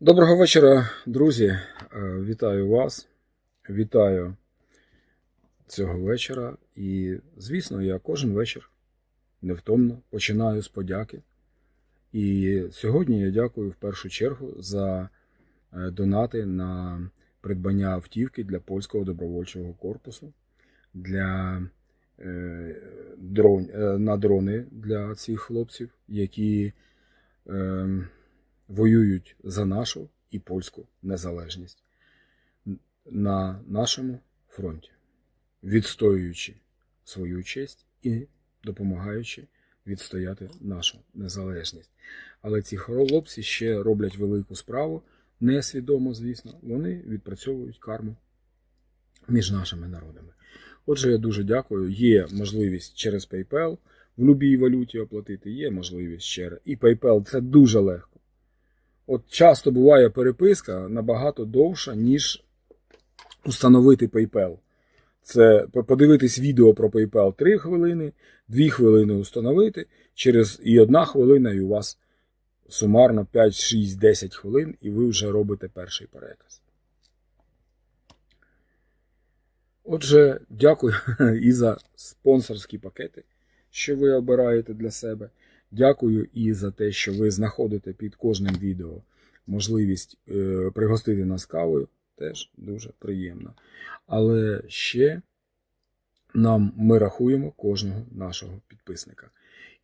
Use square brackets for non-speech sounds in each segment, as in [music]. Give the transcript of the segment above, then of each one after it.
Доброго вечора, друзі. Е, Вітаю вас. Вітаю цього вечора. І, звісно, я кожен вечір невтомно починаю з подяки. І сьогодні я дякую в першу чергу за е, донати на придбання автівки для польського добровольчого корпусу, для е, дрон, на дрони для цих хлопців, які е, воюють за нашу і польську незалежність на нашому фронті, відстоюючи свою честь і допомагаючи відстояти нашу незалежність. Але ці хлопці ще роблять велику справу, несвідомо, звісно, вони відпрацьовують карму між нашими народами. Отже, я дуже дякую. Є можливість через PayPal в будь-якій валюті оплатити, є можливість через. І PayPal це дуже легко. От часто буває переписка набагато довша, ніж установити PayPal. Це подивитись відео про PayPal 3 хвилини, 2 хвилини установити, через і 1 хвилина, і у вас сумарно 5, 6, 10 хвилин, і ви вже робите перший переказ. Отже, дякую [laughs] і за спонсорські пакети, що ви обираєте для себе. Дякую і за те, що ви знаходите під кожним відео можливість е, пригостити нас кавою. Теж дуже приємно. Але ще нам ми рахуємо кожного нашого підписника.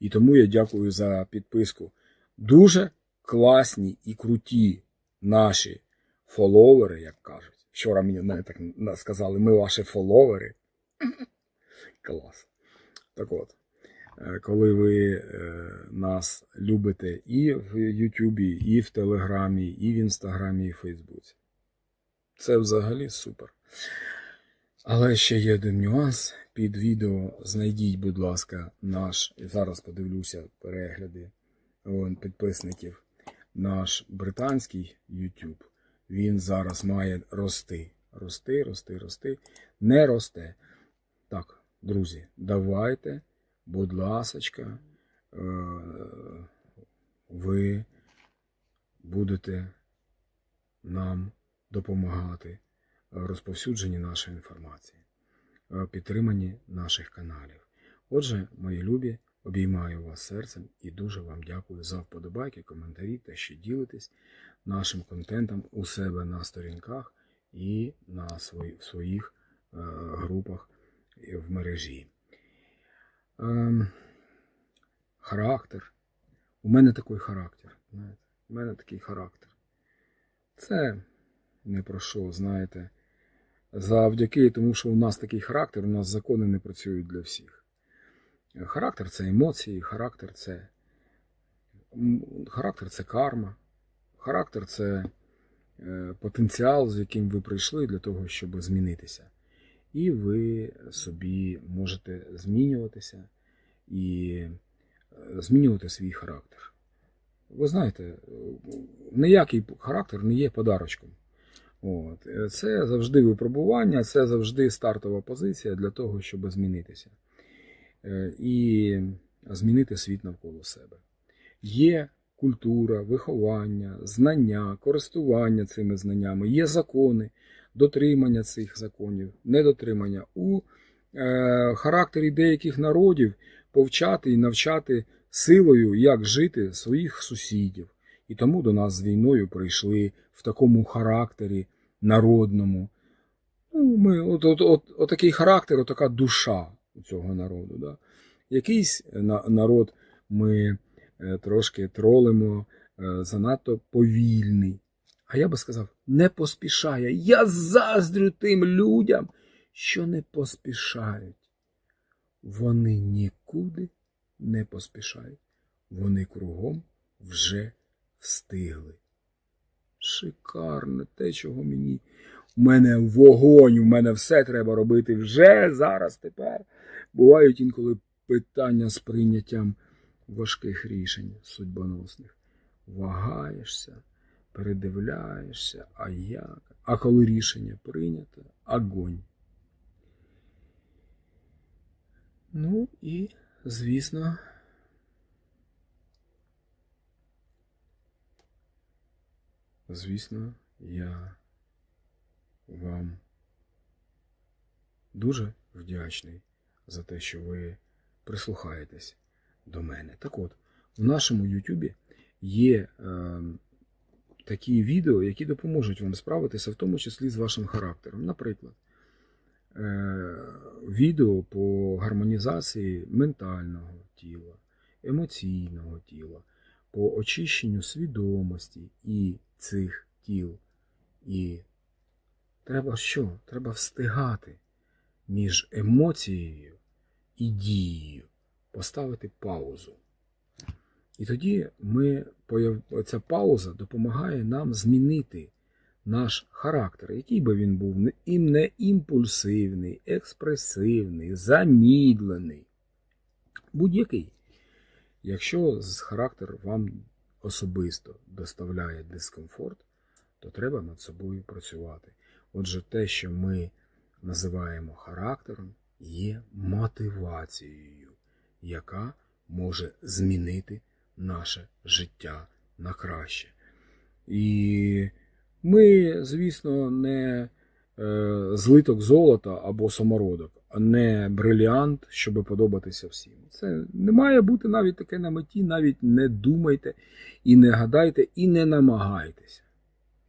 І тому я дякую за підписку. Дуже класні і круті наші фоловери, як кажуть. Вчора мені так сказали, ми ваші фоловери. [clears throat] Клас. Так от, коли ви е, нас любите і в Ютубі, і в Телеграмі, і в Інстаграмі, і в Фейсбуці. Це взагалі супер. Але ще є один нюанс. Під відео знайдіть, будь ласка, наш, зараз подивлюся перегляди підписників, наш британський YouTube. Він зараз має рости. Рости, рости, рости. Не росте. Так, друзі, давайте, будь ласочка, е, ви будете нам допомагати в розповсюдженні нашої інформації, підтриманні наших каналів. Отже, мої любі, обіймаю вас серцем і дуже вам дякую за вподобайки, коментарі та що ділитесь нашим контентом у себе на сторінках і на своїх е, групах в мережі. Ем, характер. У мене такий характер. Знаєте, у мене такий характер. Це не про що, знаєте. Завдяки тому, що у нас такий характер, у нас закони не працюють для всіх. Характер це емоції, характер це характер це карма, характер це е, потенціал, з яким ви прийшли для того, щоб змінитися. І ви собі можете змінюватися і е, змінювати свій характер. Ви знаєте, е, ніякий характер не є подарочком. От. Е, Це завжди випробування, це завжди стартова позиція для того, щоб змінитися. І змінити світ навколо себе. Є культура, виховання, знання, користування цими знаннями, є закони, дотримання цих законів, недотримання. У е, характері деяких народів повчати і навчати силою, як жити своїх сусідів. І тому до нас з війною прийшли в такому характері народному. Ну, ми, от, от, от, от такий характер, от така душа цього народу. Да? Якийсь на, народ ми е, трошки тролимо, е, занадто повільний. А я би сказав, не поспішає. Я заздрю тим людям, що не поспішають. Вони нікуди не поспішають. Вони кругом вже встигли. Шикарно те, чого мені. У мене вогонь, у мене все треба робити вже, зараз, тепер. Бувають інколи питання з прийняттям важких рішень судьбоносних. Вагаєшся, передивляєшся, а як? А коли рішення прийнято, огонь. Ну і, звісно, звісно, я вам дуже вдячний за те, що ви прислухаєтесь до мене. Так от, в нашому Ютубі є е, такі відео, які допоможуть вам справитися, в тому числі з вашим характером. Наприклад, е, відео по гармонізації ментального тіла, емоційного тіла, по очищенню свідомості і цих тіл. І треба що? Треба встигати між емоцією і дією, поставити паузу. І тоді ми, ця пауза допомагає нам змінити наш характер, який би він був і не імпульсивний, експресивний, замідлений. Будь-який. Якщо характер вам особисто доставляє дискомфорт, то треба над собою працювати. Отже, те, що ми називаємо характером, є мотивацією, яка може змінити наше життя на краще. І ми, звісно, не е, злиток золота або самородок, а не бриліант, щоб подобатися всім. Це не має бути навіть таке на меті, навіть не думайте і не гадайте, і не намагайтеся.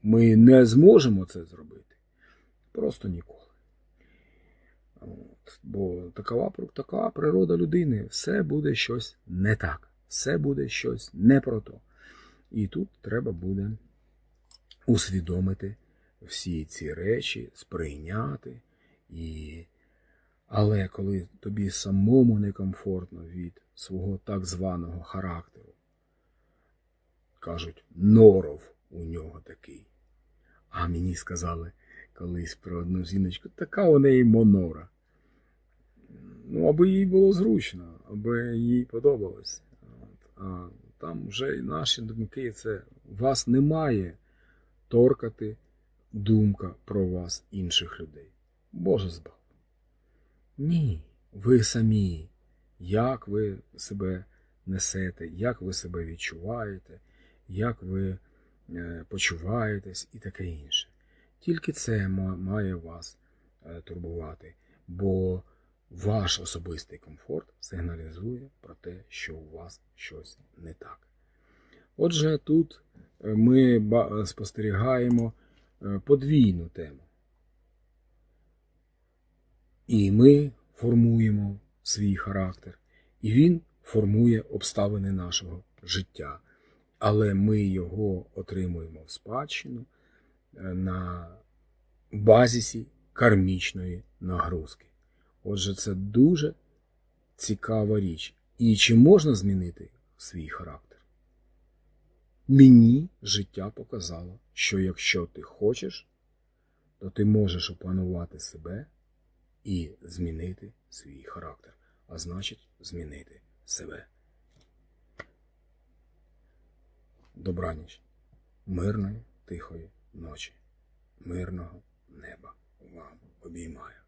Ми не зможемо це зробити. Просто ніколи. От. Бо такова, така природа людини, все буде щось не так, все буде щось не про то. І тут треба буде усвідомити всі ці речі, сприйняти. І... Але коли тобі самому некомфортно від свого так званого характеру, кажуть, норов у нього такий. А мені сказали колись про одну жіночку, така у неї монора. Ну, аби їй було зручно, аби їй подобалось. Там вже і наші думки, це вас не має торкати думка про вас інших людей. Боже збав. Ні, ви самі, як ви себе несете, як ви себе відчуваєте, як ви е, почуваєтесь і таке інше. Тільки це має вас е, турбувати, бо ваш особистий комфорт сигналізує про те, що у вас щось не так. Отже, тут е, ми спостерігаємо е, подвійну тему. І ми формуємо свій характер, і він формує обставини нашого життя. Але ми його отримуємо в спадщину е, на базісі кармічної нагрузки. Отже, це дуже цікава річ. І чи можна змінити свій характер? Мені життя показало, що якщо ти хочеш, то ти можеш опанувати себе і змінити свій характер, а значить, змінити себе. Добраніч, мирної, тихої ночі, мирного неба вам обіймаю.